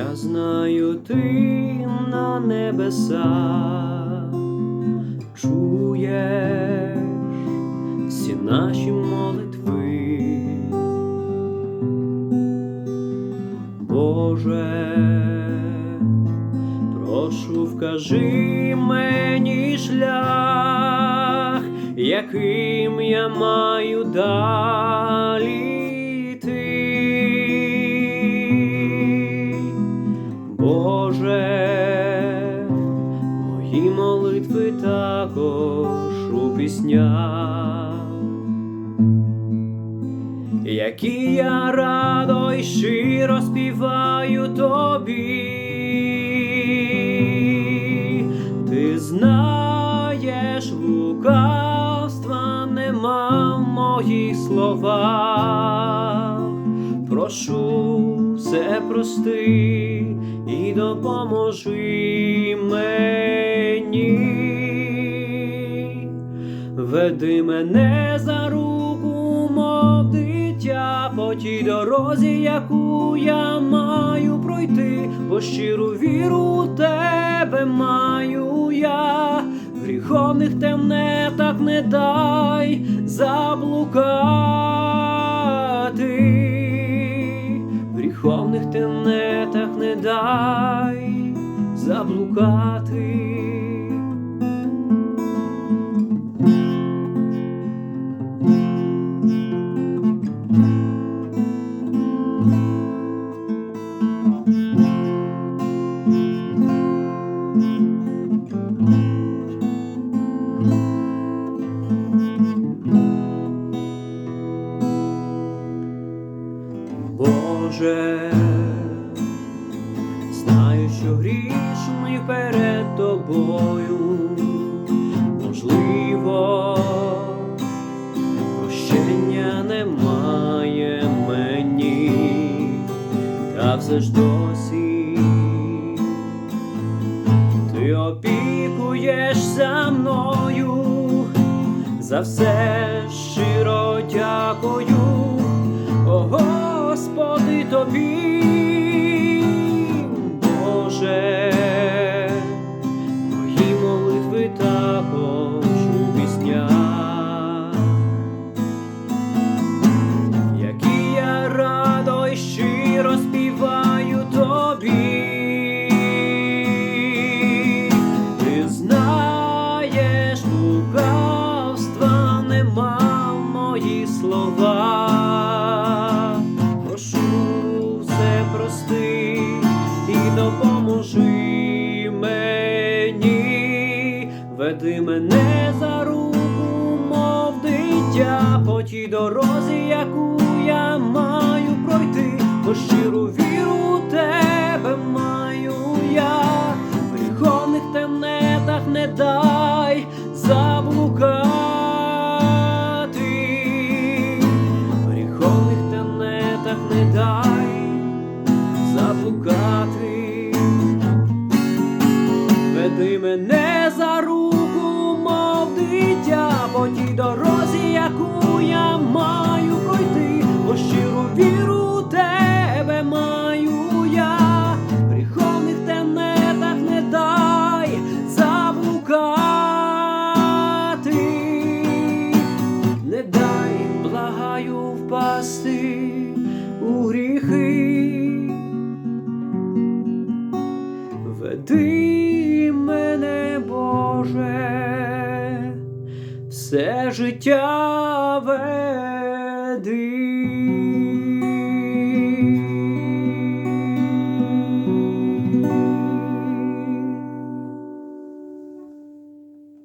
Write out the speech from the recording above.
Я знаю, ти на небесах. Чуєш всі наші молитви, Боже, прошу, вкажи мені шлях, яким я маю далі також які я радо й щиро співаю тобі. Ти знаєш, лукавства нема в моїх словах. Прошу, все прости і допоможи мені. Веди мене за руку, мов дитя, по тій дорозі, яку я маю пройти, бо щиру віру в тебе маю я, гріховних темнетах не дай заблукати, гріховних темнетах не дай заблукати. Знаю, що грішний перед тобою, можливо, прощення немає мені, та все ж досі. Ти опікуєшся мною, за все щиро дякую. О, Господи тобі, Боже, мої молитви та у веди мене за руку, мов дитя, по тій дорозі, яку я маю пройти, бо щиру віру в тебе маю я, в гріховних темнетах не дай заблукати, в гріховних темнетах не дай заблукати, веди мене за руку, по тій дорозі, яку я маю пройти, бо щиру віру в тебе маю я, гріховних темнетах не дай заблукати, не дай, благаю, впасти у гріхи. Веди мене, Боже, все життя веди.